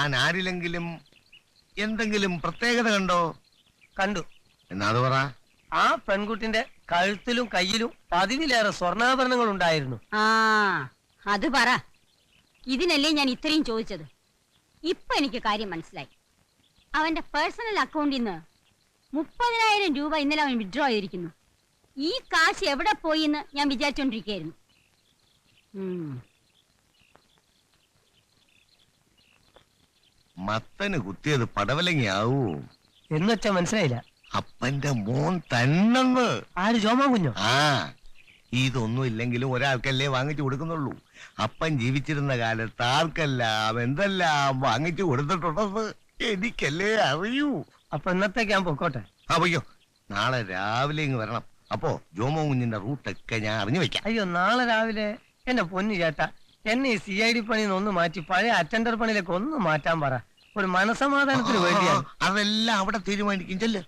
താൻ ആരിലെങ്കിലും എന്തെങ്കിലും പ്രത്യേകത കണ്ടോ? കണ്ടു. എന്നാ അത് പറ. ആ പെൺകുട്ടിന്റെ കഴുത്തിലും കയ്യിലും പതിവിലേറെ സ്വർണാഭരണങ്ങൾ ഉണ്ടായിരുന്നു. ആ അത് പറ. ഇതിനല്ലേ ഞാൻ ഇത്രയും ചോദിച്ചത്. ഇപ്പൊ എനിക്ക് കാര്യം മനസ്സിലായി. അവന്റെ പേഴ്സണൽ അക്കൗണ്ടിൽ നിന്ന് മുപ്പതിനായിരം രൂപ ഇന്നലെ അവൻ വിഡ്രോ ചെയ്തിരിക്കുന്നു. ഈ കാശ് എവിടെ പോയി എന്ന് ഞാൻ വിചാരിച്ചോണ്ടിരിക്കുകയായിരുന്നു. മത്തന് കുത്തിയത് പടവലങ്ങിയാവൂ. എന്നുവെച്ചാ മനസ്സിലായില്ല. അപ്പന്റെ മോൻ തന്നെന്ന്. ആര് ചോമാ കുഞ്ഞോ? ആ ഇതൊന്നും ഇല്ലെങ്കിലും ഒരാൾക്കല്ലേ വാങ്ങിച്ചു കൊടുക്കുന്നുള്ളൂ. അപ്പൻ ജീവിച്ചിരുന്ന കാലത്ത് ആർക്കെല്ലാം എന്തെല്ലാം വാങ്ങിച്ചു കൊടുത്തിട്ടുണ്ടെന്ന് എനിക്കല്ലേ അറിയൂ. അപ്പൊ ഇന്നത്തേക്ക് ഞാൻ പൊക്കോട്ടെ. അപ്പയ്യോ നാളെ രാവിലെ ഇങ്ങ് വരണം. അപ്പോ ജോമോ കുഞ്ഞിന്റെ റൂട്ടൊക്കെ ഞാൻ അറിഞ്ഞു വെക്കാം. അയ്യോ നാളെ രാവിലെ എന്റെ പൊന്നു ചേട്ടാ എന്നെ ഈ സി ഐ ഡി പണിയിൽ ഒന്ന് മാറ്റി പഴയ അറ്റൻഡർ പണിയിലേക്ക് ഒന്ന് മാറ്റാൻ പറ. ഒരു മനസമാധാനത്തിന് വേണ്ടിയാണ്. അതെല്ലാം അവിടെ തീരുമാനിക്കും. ചെല്ല്.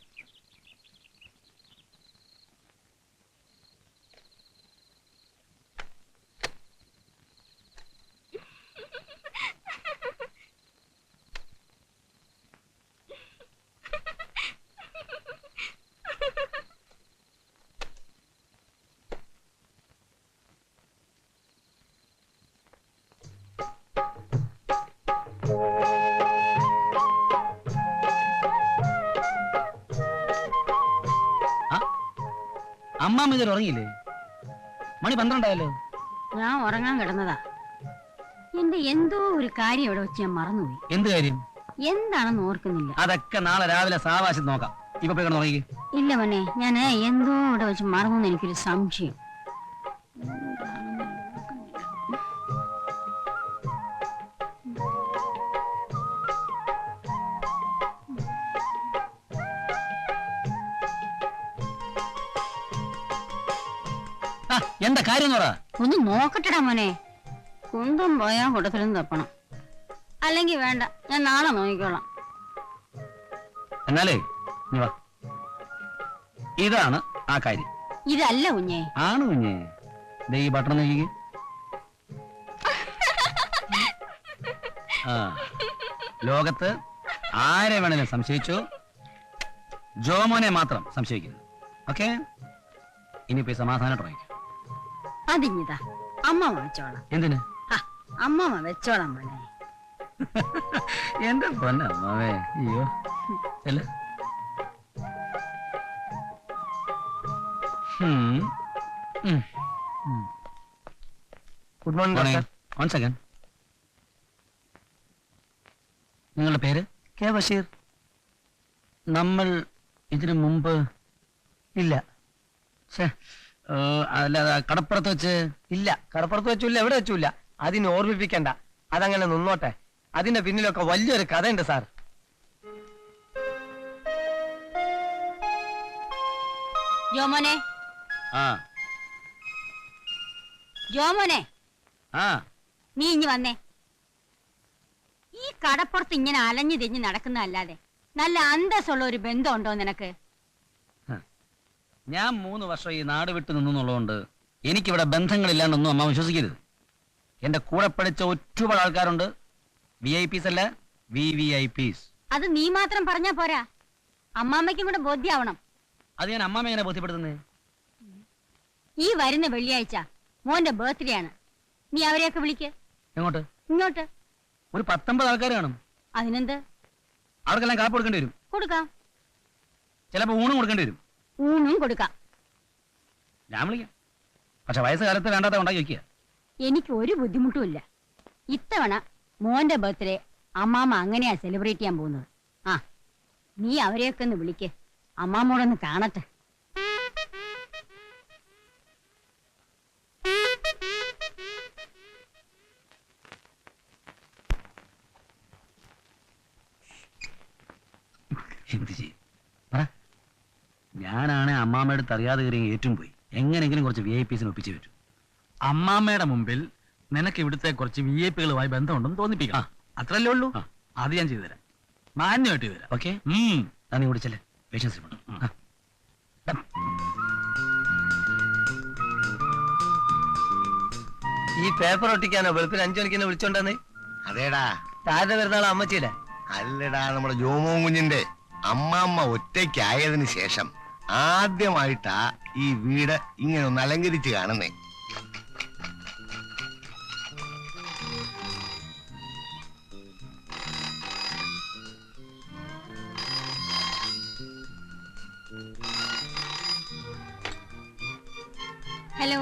അമ്മാമ്മ ഇതുവരെ ഉറങ്ങിയില്ലേ? മണി പന്ത്രണ്ടായല്ലോ? ഞാൻ ഉറങ്ങാൻ കിടന്നതാ. എന്റെ എന്തോ ഒരു കാര്യം ഇവിടെ വെച്ച് ഞാൻ മറന്നുപോയി. എന്ത് കാര്യം? എന്താണെന്ന് ഓർക്കുന്നില്ല. അതൊക്കെ നാളെ രാവിലെ സാവാശം നോക്കാം. ഇപ്പൊ പോയി കിടന്ന് ഉറങ്ങി ഇല്ല മോനെ ഞാൻ എന്തോ ഇവിടെ വെച്ച് മറന്നു എനിക്കൊരു സംശയം. എന്താ കാര്യം എന്ന് പറ. ഒന്ന് നോക്കട്ടെടാ മോനെ. കുന്തം പോയാ കൂട്ടത്തിലും തപ്പണം. അല്ലെങ്കിൽ വേണ്ട ഞാൻ നാളെ നോക്കിക്കോളാം. എന്നാലേ വാ. ഇതാണ് ആ കാര്യം. ഇതല്ല കുഞ്ഞേ. ആണ് കുഞ്ഞേ. ദേ ഈ ബട്ടൺ നോക്കിക്ക്. ആ ലോകത്ത് ആരെ വേണേലും സംശയിച്ചു ജോമോനെ മാത്രം സംശയിക്കുന്നു. ഓക്കെ ഇനിയിപ്പോ ഈ സമാധാനം ഉറങ്ങിക്കും അതിഞ്ഞിതാ. അമ്മ വെച്ചോളാം. എന്തിന്? ആ, അമ്മമ്മ വെച്ചോളാം മോനെ. എന്റെ പൊന്നമ്മേ അയ്യോ. അല്ല. ഗുഡ് മോർണിംഗ് വൺ സെക്കൻഡ് നിങ്ങളുടെ പേര്? കെ ബഷീർ. നമ്മൾ ഇതിനു മുമ്പ് ഇല്ല. ഛെ, അല്ല കടപ്പുറത്ത് വെച്ച്? ഇല്ല കടപ്പുറത്ത് വെച്ചില്ല എവിടെ വെച്ചില്ല. അതിനെ ഓർമ്മിപ്പിക്കണ്ട. അതങ്ങനെ നിന്നോട്ടെ. അതിന്റെ പിന്നിലൊക്കെ വലിയൊരു കഥയുണ്ട് സാർ. ജോമോനെ? ആ. ജോമോനെ? ആ. നീ ഇനി വന്നേ. ഈ കടപ്പുറത്ത് ഇങ്ങനെ അലഞ്ഞു തിരിഞ്ഞ് നടക്കുന്നതല്ലാതെ നല്ല അന്തസ്സുള്ള ഒരു ബന്ധമുണ്ടോ നിനക്ക്? ഞാൻ മൂന്ന് വർഷം ഈ നാട് വിട്ടു നിന്നുള്ളതുകൊണ്ട് എനിക്കിവിടെ ബന്ധങ്ങളില്ലാണ്ടൊന്നും അമ്മ വിശ്വസിക്കരുത്. എന്റെ കൂടെ പഠിച്ച ഒറ്റപാട് ആൾക്കാരുണ്ട്. വി ഐ പീസ് അല്ല വി വി ഐ പീസ് അത് നീ മാത്രം പറഞ്ഞാ പോരാ. അമ്മാമ്മയ്ക്കും കൂടെ ബോധ്യാവണം. അത് ഞാൻ അമ്മാമ്മ എങ്ങനെ ബോധ്യപ്പെടുത്തുന്നത് ഈ വരുന്ന വെള്ളിയാഴ്ച മോന്റെ ബർത്ത്ഡേ ആണ്. നീ അവരെയൊക്കെ വിളിക്ക്. എങ്ങോട്ട്? ഇങ്ങോട്ട്. ഒരു പത്തൊമ്പത് ആൾക്കാർ കാണും. അതിനെന്ത്? അവർക്കെല്ലാം കാപ്പ് കൊടുക്കേണ്ടി വരും. കൊടുക്കാം. ചിലപ്പോൾ ഊണ് കൊടുക്കേണ്ടി വരും. ഊണും കൊടുക്കാം. ഞാൻ വിളിക്കാം. പക്ഷെ വയസ്സുകാലത്ത് വേണ്ടാത്ത ഉണ്ടാക്കി വെക്കുക എനിക്ക് ഒരു ബുദ്ധിമുട്ടും ഇല്ല. ഇത്തവണ മോന്റെ ബർത്ത്ഡേ അമ്മാമ്മ അങ്ങനെയാ സെലിബ്രേറ്റ് ചെയ്യാൻ പോകുന്നത്. ആ നീ അവരെയൊക്കെ ഒന്ന് വിളിക്ക്. അമ്മാമ്മോടൊന്ന് കാണട്ടെ. ഞാനാണ് അമ്മാമ്മയുടെ തറിയാതെ അറിയാതെ കയറി ഏറ്റും പോയി. എങ്ങനെയെങ്കിലും കുറച്ച് വി ഐ പീസിന് ഒപ്പിച്ചു പറ്റും അമ്മാമ്മയുടെ മുമ്പിൽ നിനക്ക് ഇവിടുത്തെ കുറച്ച് വി ഐ പികളുമായി ബന്ധമുണ്ടെന്ന് തോന്നിപ്പിക്കാം അത്രല്ലേ ഉള്ളൂ. അത് ഞാൻ ചെയ്തുതരാം. മാന്യമായിട്ട് ചെയ്തുതരാം. ഓക്കെ. നന്ദി കുടിച്ചല്ലേ കൂടി ചെല്ലേ. പേഷ്യൻസ് ഈ പേപ്പർ ഒട്ടിക്കാനോ വെളുപ്പിന് അഞ്ചു മണിക്ക് എന്നെ വിളിച്ചോണ്ടെന്ന്? അതേടാ. താഴെ പെരുന്നാൾ അമ്മച്ചിയില്ലേ? അല്ലടാ നമ്മുടെ ജോമോൻ കുഞ്ഞിന്റെ അമ്മാമ്മ ഒറ്റയ്ക്കായതിനു ശേഷം. ആദ്യമായിട്ടാ ഈ വീട് ഇങ്ങനെ ഒന്ന് അലങ്കരിച്ച് കാണുന്നേ. ഹലോ.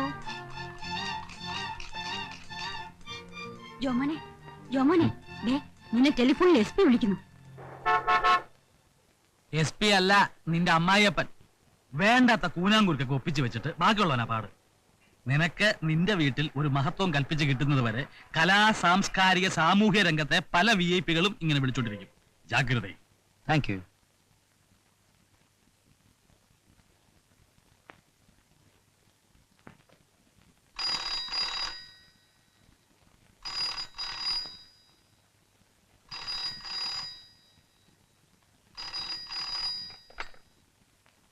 ജോമോനെ ജോമോനെ ദേ നിന്നെ ടെലിഫോണിൽ എസ് പി വിളിക്കുന്നു. എസ് പി അല്ല നിന്റെ അമ്മായിയപ്പൻ. വേണ്ടാത്ത കൂനാങ്കുരുക്കൊക്കെ ഒപ്പിച്ചു വെച്ചിട്ട് ബാക്കിയുള്ളവനാ പാട്. നിനക്ക് നിന്റെ വീട്ടിൽ ഒരു മഹത്വം കൽപ്പിച്ച് കിട്ടുന്നത് വരെ കലാ സാംസ്കാരിക സാമൂഹ്യ രംഗത്തെ പല വി ഐ പികളും ഇങ്ങനെ വിളിച്ചോണ്ടിരിക്കും. ജാഗ്രത. Thank you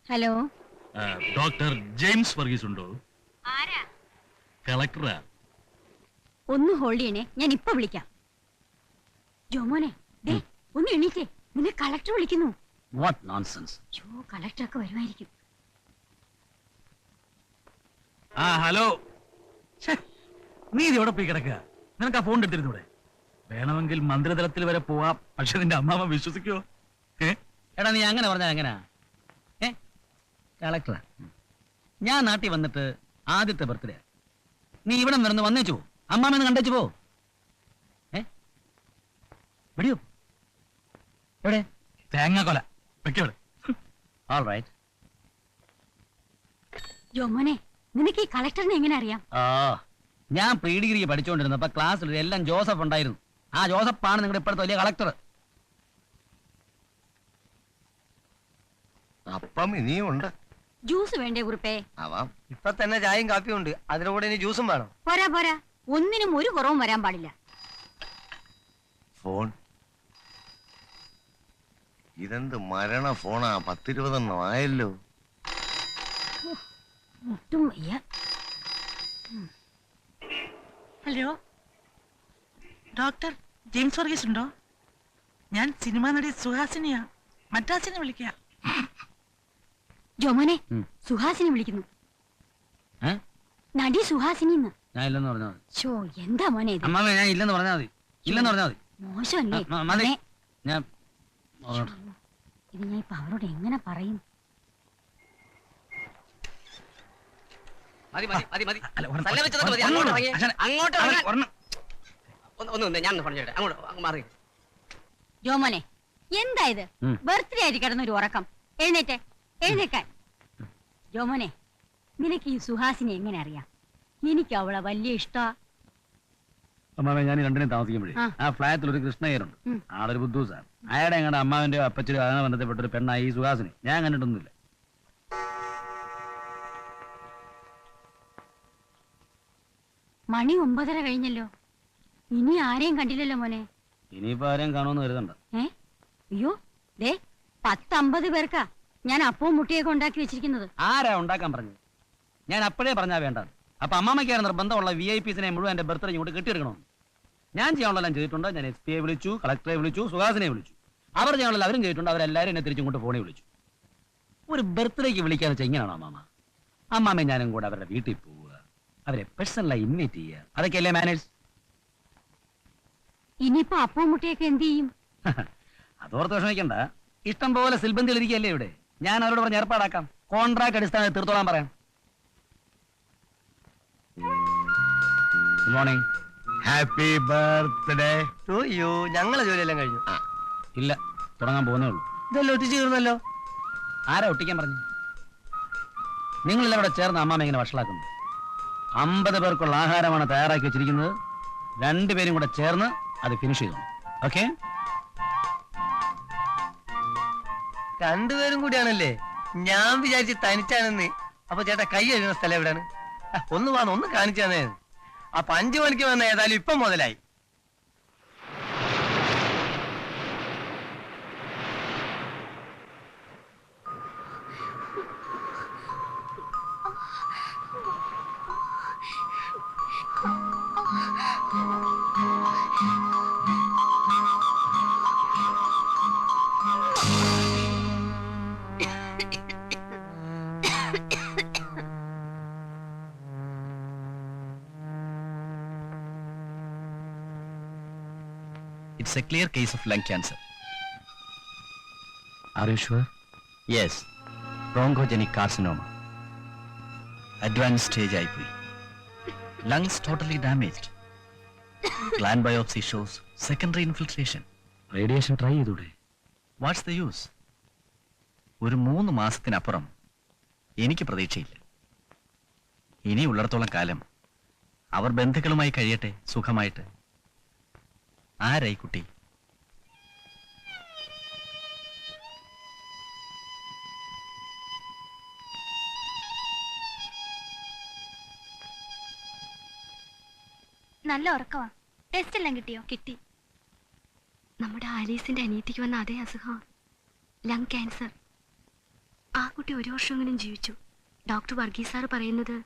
hello. Doctor James Varghese ഉണ്ടോ? ആരാ? കളക്ടറാ. ഒന്ന് ഹോൾഡ് ചെയ്യണേ ഞാൻ ഇപ്പൊ വിളിക്കാം. ജോമോനെ ദേ ഒന്ന് എണീറ്റേ നിന്നെ കളക്ടർ വിളിക്കുന്നു. വാട്ട് നോൺസെൻസ് യോ കളക്ടർ ഒക്കെ വരുമായിരിക്കും. ആ ഹലോ. നീ ഇത് എവിടെ പോയി കിടക്കുക? നിനക്ക് ആ ഫോൺ എടുത്തിരുന്നൂടെ? വേണമെങ്കിൽ മന്ത്രിതലത്തിൽ വരെ പോവാം പക്ഷെ നിന്റെ അമ്മാമ്മ വിശ്വസിക്കോ എടാ നീ അങ്ങനെ പറഞ്ഞാൽ എങ്ങനാ? ഏ കളക്ടറാ. ഞാൻ നാട്ടിൽ വന്നിട്ട് ആദ്യത്തെ ബർത്ത്ഡേ നീ ഇവിടെ നിന്ന് വന്നേച്ചു പോ. അമ്മാമെന്ന് കണ്ടേച്ചു പോ. ഏ? വിടിയോ എവിടെ? തേങ്ങ കൊല. വെക്കവിടെ ഓൾ റൈറ്റ് ജോമോനെ നിനക്ക് ഈ കളക്ടറിനെ എങ്ങനെ അറിയാം? ആ ഞാൻ പ്രീ ഡിഗ്രി പഠിച്ചുകൊണ്ടിരുന്നപ്പോ ക്ലാസ്സിൽ എല്ലാം ജോസഫ് ഉണ്ടായിരുന്നു. ആ ജോസഫാണ് നിങ്ങളുടെ ഇപ്പോഴത്തെ വലിയ കളക്ടർ അപ്പം ഇനിയും ഉണ്ട്. ജ്യൂസ് വേണ്ടേ കുറിപ്പേ ആവാം. ഇപ്പൊ തന്നെ ചായയും കാപ്പിയും ഉണ്ട്. അതിന്റെ കൂടെ ഇനി ജ്യൂസും വേണം. പോരാ പോരാ. ഒന്നിനും ഒരു കുറവും വരാൻ പാടില്ല. ഫോൺ. ഇതെന്ത് മരണ ഫോണാ? പത്തിരുപതെണ്ണം ആയല്ലോ. ഒട്ടും വയ്യ. ഹലോ? ഡോക്ടർ ജെയിംസ് വർഗീസ് ഉണ്ടോ ഞാൻ സിനിമ നടി സുഹാസിനിയാ. മദ്രാസിനെ വിളിക്കുക ജോമോനെ. സുഹാസിനി വിളിക്കുന്നു. നടി സുഹാസിനി ഞാൻ ഇല്ലെന്ന് പറഞ്ഞാൽ മതി. ഷോ എന്താ മോനെ ഇത്? അമ്മാമ ഞാൻ ഇല്ലെന്ന് പറഞ്ഞാൽ മതി. ഇല്ലെന്ന് പറഞ്ഞാൽ മതി. മോശമല്ലേ? മ- മതി. മോനെ, ഞാൻ ഇത് ഞാൻ ഇപ്പൊ അവരോട് എങ്ങനെ പറയും? മതി മതി മതി മതി. അല്ല, ഒരെണ്ണം- സ്ഥലം വെച്ചതൊക്കെ മതി. അങ്ങോട്ട് ഇറങ്ങി. അച്ഛനെ, അങ്ങോട്ട് അവൻ ഇറങ്ങാൻ ഒരെണ്ണം. ഒന്ന് ഒന്ന് ഒന്ന് ഞാൻ ഒന്ന്. അങ്ങോട്ട് അങ്ങ് മാറി. ജോമോനെ എന്താ ഇത്? ഉം. ബർത്ത്ഡേ ആയിട്ട് കിടന്നൊരു ഉറക്കം. എഴുന്നേറ്റെ. എഴുന്നേക്കാൻ. ജോമോനെ നിനക്ക് ഈ സുഹാസിനെ എങ്ങനെ അറിയാം? എനിക്ക് അവളെ വലിയ ഇഷ്ടാ. അമ്മാമ ഞാൻ രണ്ടിനെ താമസിക്കുമ്പോഴേ ആ. ആ ഫ്ലാറ്റിൽ ഒരു കൃഷ്ണയ്യരുണ്ട്. ഉം. ആളൊരു ബുദ്ധൂസാണ്. അയാളെ ഞങ്ങളുടെ അമ്മാവിന്റെ അപ്പച്ചൊരു അങ്ങനെ ബന്ധപ്പെട്ട ഒരു പെണ്ണായി ഈ സുഹാസിനി. ഞാൻ കണ്ടിട്ടൊന്നുമില്ല. മണി ഒമ്പതര കഴിഞ്ഞല്ലോ. ഇനി ആരെയും കണ്ടില്ലല്ലോ മോനെ? ഇനിയിപ്പോ ആരെയും കാണുമെന്ന് കരുതണ്ട. ഏ? അയ്യോ ദേ പത്തമ്പത് പേർക്കാ. ഞാൻ അപ്പവും മുട്ടിയൊക്കെ ഉണ്ടാക്കി വെച്ചിരിക്കുന്നത്. ആരാ ഉണ്ടാക്കാൻ പറഞ്ഞു ഞാൻ അപ്പോഴേ പറഞ്ഞാ വേണ്ട അപ്പൊ അമ്മാമയ്ക്കാണ് നിർബന്ധമുള്ള വി ഐ പിസിനെ മുഴുവൻ എന്റെ ബർത്ത്ഡേ ഇങ്ങോട്ട് കെട്ടിയെടുക്കണം ഞാൻ ചെയ്യാനുള്ളതെല്ലാം ചെയ്തിട്ടുണ്ട്. ഞാൻ എസ് പിയെ വിളിച്ചു കളക്ടറെ വിളിച്ചു സുഹാസിനെ വിളിച്ചു. അവർ ചെയ്യാനുള്ള അവരും ചെയ്തിട്ടുണ്ട്. അവരെല്ലാവരും എന്നെ തിരിച്ചിങ്ങോട്ട് ഫോണിൽ വിളിച്ചു. ഒരു ബർത്ത്ഡേക്ക് വിളിക്കാന്ന് വെച്ചാൽ ഇങ്ങനെയാണോ അമ്മാമ അമ്മാമ്മ ഞാനും കൂടെ അവരുടെ വീട്ടിൽ പോവുക. അവരെ പേഴ്സണലായി ഇൻവൈറ്റ് ചെയ്യുക. അതൊക്കെയല്ലേ മാനേജ് ഇനിയിപ്പോ അപ്പവും മുട്ടയൊക്കെ എന്ത് ചെയ്യും? അതോർത്ത് വിഷമിക്കണ്ട. ഇഷ്ടം പോലെ സിൽബന്ധികളിരിക്കല്ലേ ഇവിടെ? ഞാൻ അവരോട് പറഞ്ഞ് ഏർപ്പാടാക്കാം. കോൺട്രാക്ട് അടിസ്ഥാനത്തിൽ തീർത്തോളാൻ പറയാം. ഗുഡ് മോർണിംഗ് ഹാപ്പി ബർത്ത്ഡേ അയ്യോ ഞങ്ങളെ ജോലിയെല്ലാം കഴിഞ്ഞു. ഇല്ല തുടങ്ങാൻ പോകുന്നേ ഉള്ളൂ. ഇതെല്ലാം ഒട്ടിച്ചു തീർന്നല്ലോ. ആരാ ഒട്ടിക്കാൻ പറഞ്ഞു? നിങ്ങളെല്ലാം ഇവിടെ ചേർന്ന് അമ്മാമ ഇങ്ങനെ വഷളാക്കുന്നു. അമ്പത് പേർക്കുള്ള ആഹാരമാണ് തയ്യാറാക്കി വെച്ചിരിക്കുന്നത്. രണ്ടുപേരും കൂടെ ചേർന്ന് അത് ഫിനിഷ് ചെയ്തു ഓക്കെ രണ്ടുപേരും കൂടിയാണല്ലേ? ഞാൻ വിചാരിച്ച് തനിച്ചാണെന്ന്. അപ്പൊ ചേട്ടാ കൈ എഴുതുന്ന സ്ഥലം എവിടെയാണ്? ഒന്ന് വാന്ന് ഒന്ന് തന്നെ. അപ്പൊ അഞ്ചു മണിക്ക് വന്ന ഏതായാലും ഇപ്പൊ മുതലായി. It's a clear case of lung cancer are you sure yes bronchogenic carcinoma advance stage ആയിപ്പോയി lungs totally damaged gland biopsy shows secondary infiltration radiation try ചെയ്തൂടെ? വാട്ട്സ് ദ യൂസ് ഒരു മൂന്ന് മാസത്തിനപ്പുറം എനിക്ക് പ്രതീക്ഷയില്ല. ഇനി ഉള്ളിടത്തോളം കാലം അവർ ബന്ധുക്കളുമായി കഴിയട്ടെ സുഖമായിട്ട്. ആരായി കുട്ടി? നല്ല ഉറക്കമാ ടെസ്റ്റ് എല്ലാം കിട്ടിയോ? കിട്ടി. നമ്മുടെ ആലീസിന്റെ അനിയത്തിക്ക് വന്ന അതേ അസുഖം. ലങ് ക്യാൻസർ ആ കുട്ടി ഒരു വർഷമെങ്കിലും ജീവിച്ചു. ഡോക്ടർ വർഗീസ് സാർ പറയുന്നത്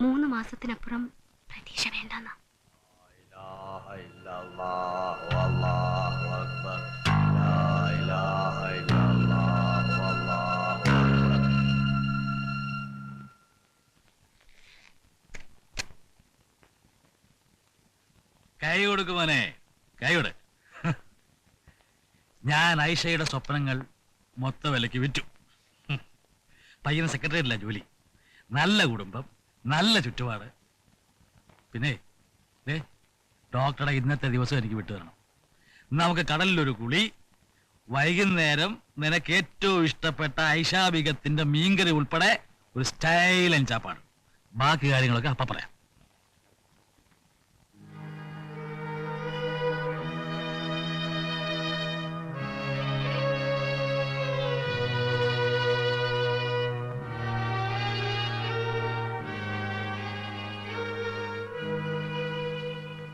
മൂന്ന് മാസത്തിനപ്പുറം പ്രതീക്ഷ വേണ്ടെന്നാ. കൈ കൊടുക്കുമോനെ കൈ കൊടു. ഞാൻ ഐഷയുടെ സ്വപ്നങ്ങൾ മൊത്ത വിലയ്ക്ക് വിറ്റു. പയ്യന് സെക്രട്ടറിയല്ല ജോലി. നല്ല കുടുംബം നല്ല ചുറ്റുപാട്. പിന്നെ ദേ ഡോക്ടറുടെ ഇന്നത്തെ ദിവസം എനിക്ക് വിട്ടു തരണം. നമുക്ക് കടലിലൊരു കുളി. വൈകുന്നേരം നിനക്ക് ഏറ്റവും ഇഷ്ടപ്പെട്ട ഐഷാബികത്തിന്റെ മീൻകറി ഉൾപ്പെടെ ഒരു സ്റ്റൈലൻ ചാപ്പാട് ബാക്കി കാര്യങ്ങളൊക്കെ അപ്പ പറയാം.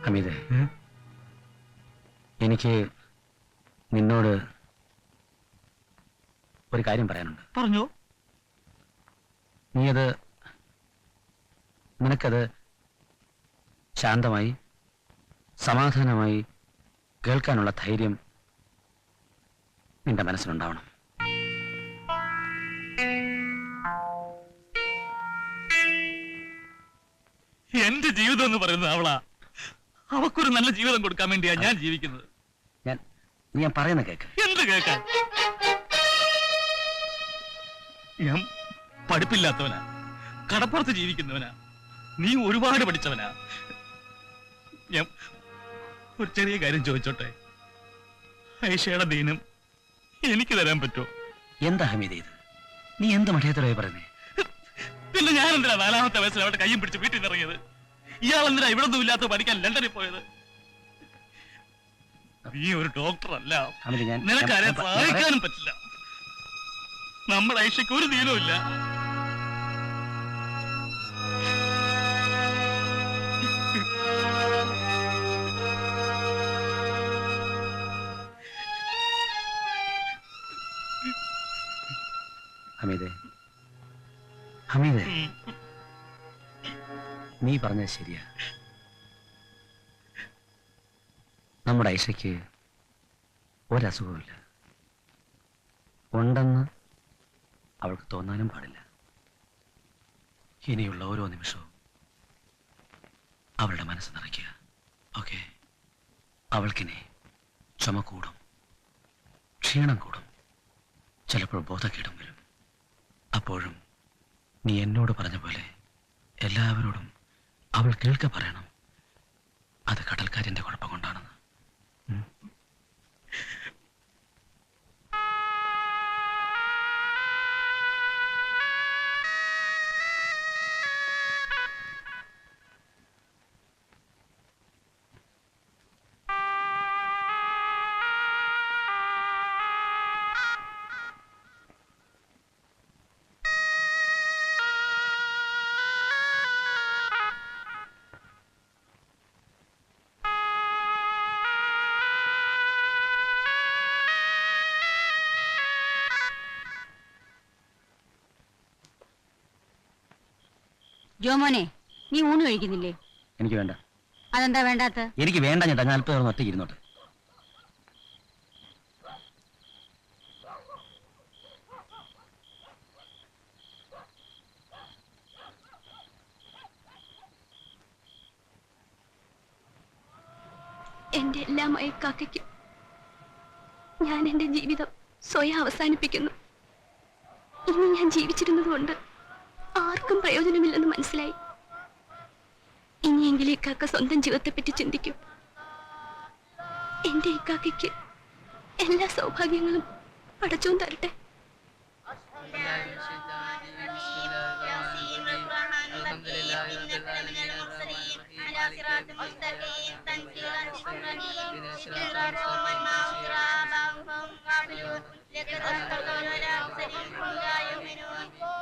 ഹമീദേ എനിക്ക് നിന്നോട് ഒരു കാര്യം പറയാനുണ്ട്. പറഞ്ഞോ. നീ അത് നിനക്കത് ശാന്തമായി സമാധാനമായി കേൾക്കാനുള്ള ധൈര്യം നിന്റെ മനസ്സിലുണ്ടാവണം എന്റെ ജീവിതം എന്ന് പറയുന്നത് അവളാ. അവക്കൊരു നല്ല ജീവിതം കൊടുക്കാൻ വേണ്ടിയാ ഞാൻ ജീവിക്കുന്നത്. ഞാൻ ഞാൻ പറയുന്ന കേക്ക്. എന്ത് കേക്കാൻ ഞാൻ പഠിപ്പില്ലാത്തവനാ. കടപ്പുറത്ത് ജീവിക്കുന്നവനാ. നീ ഒരുപാട് പഠിച്ചവനാ. ഞാൻ ഒരു ചെറിയ കാര്യം ചോദിച്ചോട്ടെ? ഐഷയുടെ ദീനം എനിക്ക് തരാൻ പറ്റുമോ? എന്താ ഹമീദ് ഇത്? നീ എന്ത് മഠയത്തിലായി പറയുന്നേ? പിന്നെ ഞാൻ എന്തിനാ നാലാമത്തെ വയസ്സിൽ അവിടെ കയ്യും പിടിച്ച് വീട്ടിൽ നിന്ന് ഇറങ്ങിയത്? ഇയാൾ എന്തിനാ ഇവിടെ ഒന്നും ഇല്ലാത്ത പഠിക്കാൻ ലണ്ടനിൽ പോയത്? നീ ഒരു ഡോക്ടർ അല്ല നിനക്ക് ഞാൻ? ഞാൻ- ഞാൻ സഹായിക്കാനും പറ്റില്ല. നമ്മുടെ ഐഷയ്ക്ക് ഒരു ദീനവും ഇല്ല. ഹമീദേ. നീ പറഞ്ഞത് ശരിയാ. നമ്മുടെ ഐഷയ്ക്ക് ഒരസുഖമില്ല ഉണ്ടെന്ന് അവൾക്ക് തോന്നാനും പാടില്ല. ഇനിയുള്ള ഓരോ നിമിഷവും അവളുടെ മനസ്സ് നിറയ്ക്കുക. ഓക്കെ? അവൾക്കിനി ചുമ കൂടും. ക്ഷീണം കൂടും. ചിലപ്പോൾ ബോധക്കേടും വരും. അപ്പോഴും നീ എന്നോട് പറഞ്ഞ പോലെ എല്ലാവരോടും അവൾ കേൾക്ക പറയണം. അത് കടൽക്കാരിന്റെ കുഴപ്പം കൊണ്ടാണെന്ന്. ജോമോനെ നീ ഊണ് കഴിക്കുന്നില്ലേ? എനിക്ക് വേണ്ട. അതെന്താ വേണ്ടാത്ത? എനിക്ക് വേണ്ട ഞാൻ അല്പം നേരം ഒറ്റയ്ക്ക് ഇരുന്നോട്ടെ എന്റെ എല്ലാ മയക്കാക്കയ്ക്കും ഞാൻ എന്റെ ജീവിതം സ്വയം അവസാനിപ്പിക്കുന്നു. ഇനി ഞാൻ ജീവിച്ചിരുന്നതുകൊണ്ട് ആർക്കും പ്രയോജനമില്ലെന്ന് മനസ്സിലായി ഇനിയെങ്കിലും ഇക്കാക്ക സ്വന്തം ജീവിതത്തെപ്പറ്റി ചിന്തിക്കും എന്റെ ഇക്കാക്കയ്ക്ക് എല്ലാ സൗഭാഗ്യങ്ങളും പടച്ചോൻ തരട്ടെ الرحمن الرحيم